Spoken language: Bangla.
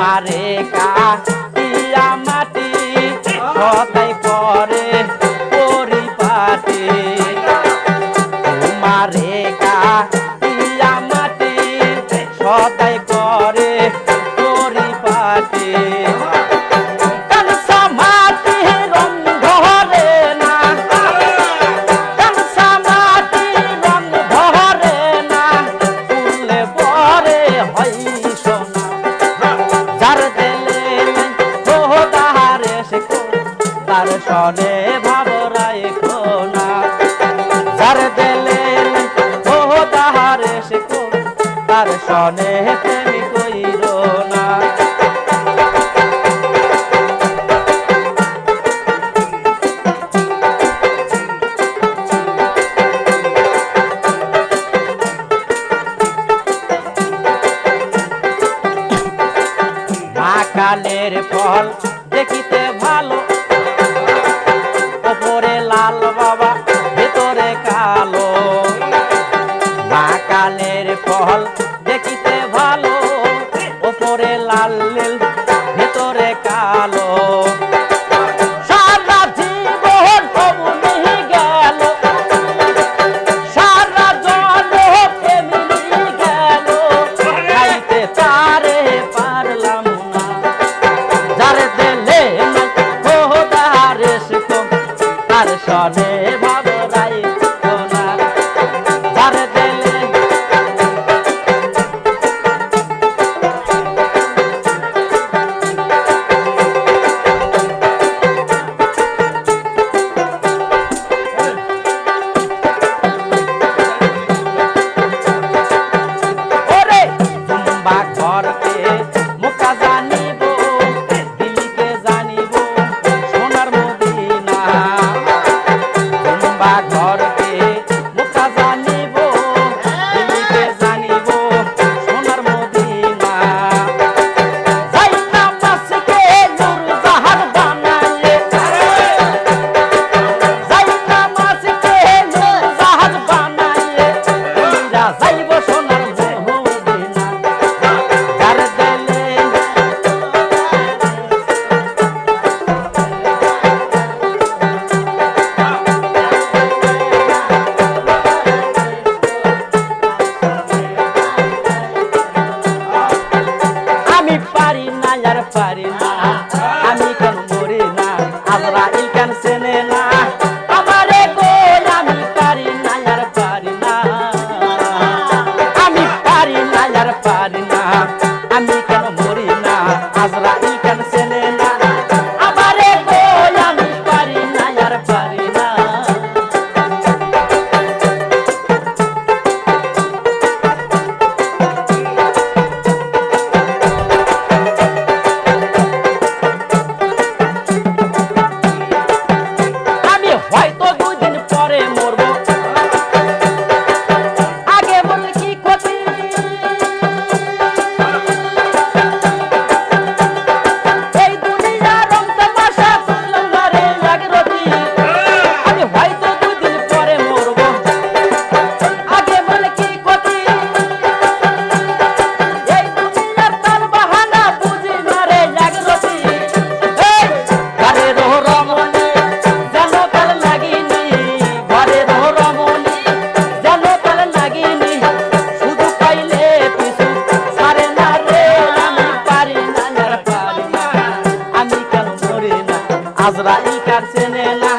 পারে কা আর সনে ভাব রাখো যার দেলেন ও তার সনে 好。আজরাইল কার চেনে না